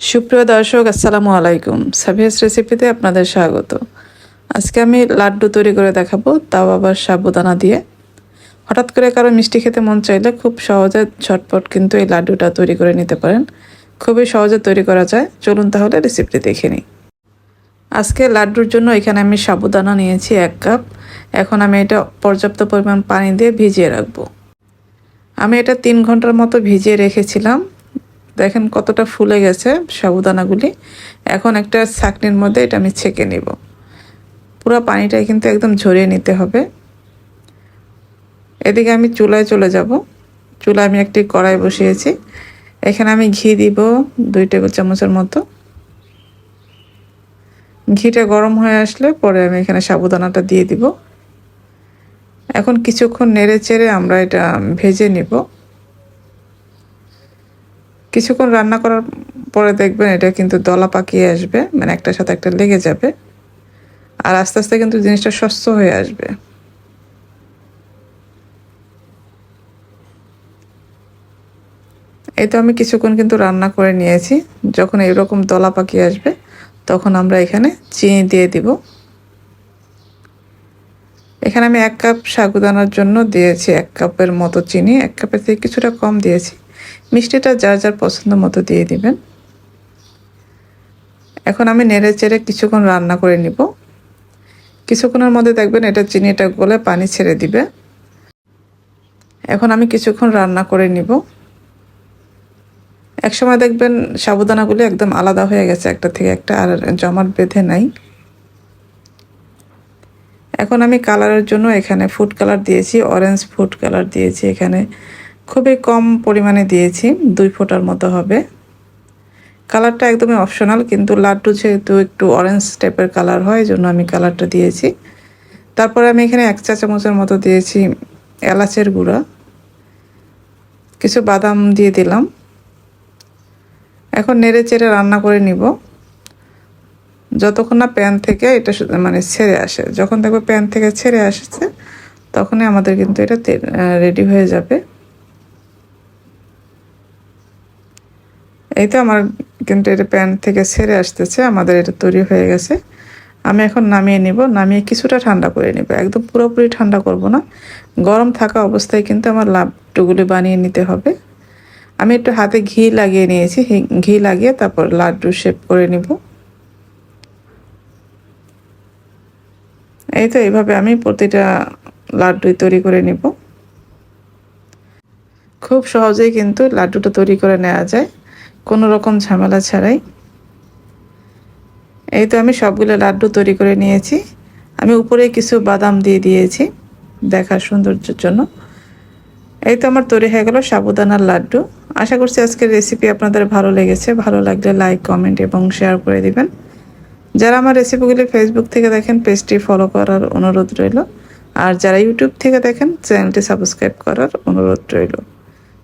সুপ্রিয় দর্শক, আসসালামু আলাইকুম। সাবিয়াস রেসিপিতে আপনাদের স্বাগত। আজকে আমি লাড্ডু তৈরি করে দেখাবো তাও আবার সাবুদানা দিয়ে। হঠাৎ করে কারও মিষ্টি খেতে মন চাইলে খুব সহজে ঝটপট কিন্তু এই লাড্ডুটা তৈরি করে নিতে পারেন। খুবই সহজে তৈরি করা যায়। চলুন তাহলে রেসিপিটি দেখে নিই। আজকে লাড্ডুর জন্য এখানে আমি সাবুদানা নিয়েছি এক কাপ। এখন আমি এটা পর্যাপ্ত পরিমাণ পানি দিয়ে ভিজিয়ে রাখব। আমি এটা তিন ঘণ্টার মতো ভিজিয়ে রেখেছিলাম। দেখেন কতটা ফুলে গেছে সাবুদানাগুলি। এখন একটা ছাকনির মধ্যে এটা আমি ছেঁকে নিব। পুরো পানিটাই কিন্তু একদম ঝরিয়ে নিতে হবে। এদিকে আমি চুলায় চলে যাব। চুলায় আমি একটি কড়াই বসিয়েছি। এখানে আমি ঘি দিব দুই টেবিল চামচের মতো। ঘিটা গরম হয়ে আসলে পরে আমি এখানে সাবুদানাটা দিয়ে দিব। এখন কিছুক্ষণ নেড়ে চেড়ে আমরা এটা ভেজে নিব। কিছুক্ষণ রান্না করার পরে দেখবেন এটা কিন্তু দলা পাকিয়ে আসবে মানে একটার সাথে একটা লেগে যাবে, আর আস্তে আস্তে কিন্তু জিনিসটা স্বচ্ছ হয়ে আসবে। এই তো আমি কিছুক্ষণ কিন্তু রান্না করে নিয়েছি। যখন এরকম দলা পাকিয়ে আসবে, তখন আমরা এখানে চিনি দিয়ে দিব। এখানে আমি এক কাপ সাগুদানার জন্য দিয়েছি এক কাপের মতো চিনি, এক কাপের থেকে কিছুটা কম দিয়েছি। মিষ্টিটা যার যার পছন্দ মতো দিয়ে দিবেন। এখন আমি নেড়ে চেড়ে কিছুক্ষণ রান্না করে নিব। কিছুক্ষণের মধ্যে দেখবেন এটা চিনিটা গলে পানি ছেড়ে দিবে। এখন আমি কিছুক্ষণ রান্না করে নিব। একসময় দেখবেন সাবুদানাগুলি একদম আলাদা হয়ে গেছে একটা থেকে একটা আর জমাট বেঁধে নাই। এখন আমি কালারের জন্য এখানে ফুড কালার দিয়েছি অরেঞ্জ ফুড কালার দিয়েছি এখানে। খুবই কম পরিমাণে দিয়েছি, দুই ফোঁটার মতো হবে। কালারটা একদমই অপশনাল কিন্তু লাড্ডু যেহেতু একটু অরেঞ্জ টাইপের কালার হয় জন্য আমি কালারটা দিয়েছি। তারপরে আমি এখানে এক চা চামচের মতো দিয়েছি এলাচের গুঁড়া। কিছু বাদাম দিয়ে দিলাম। এখন নেড়ে চেড়ে রান্না করে নিব। যতক্ষণ না প্যান থেকে এটা মানে ছেড়ে আসে, যখন দেখব প্যান থেকে ছেড়ে আসছে, তখনই আমাদের কিন্তু এটা রেডি হয়ে যাবে। এই তো আমার কিন্তু এটা প্যান থেকে ছেড়ে আসতেছে, আমাদের এটা তৈরি হয়ে গেছে। আমি এখন নামিয়ে নিব, নামিয়ে কিছুটা ঠান্ডা করে নিব। একদম পুরোপুরি ঠান্ডা করব না। গরম থাকা অবস্থায় কিন্তু আমার লাড্ডুগুলি বানিয়ে নিতে হবে। আমি একটু হাতে ঘি লাগিয়ে নিয়েছি ঘি লাগিয়ে তারপর লাড্ডু শেপ করে নিব। এই তো এইভাবে আমি প্রতিটা লাড্ডুই তৈরি করে নিব। খুব সহজেই কিন্তু লাড্ডুটা তৈরি করে নেওয়া যায়। কোনো রকম ঝামেলা ছাড়াই। এই তো আমি সবগুলো লাড্ডু তৈরি করে নিয়েছি। আমি উপরে কিছু বাদাম দিয়ে দিয়েছি দেখার সৌন্দর্যের জন্য। এই তো আমার তৈরি হয়ে গেল সাবুদানার লাড্ডু। আশা করছি আজকের রেসিপি আপনাদের ভালো লেগেছে। ভালো লাগলে লাইক কমেন্ট এবং শেয়ার করে দিবেন। যারা আমার রেসিপিগুলি ফেসবুক থেকে দেখেন পেজটি ফলো করার অনুরোধ রইল। আর যারা ইউটিউব থেকে দেখেন চ্যানেলটি সাবস্ক্রাইব করার অনুরোধ রইল।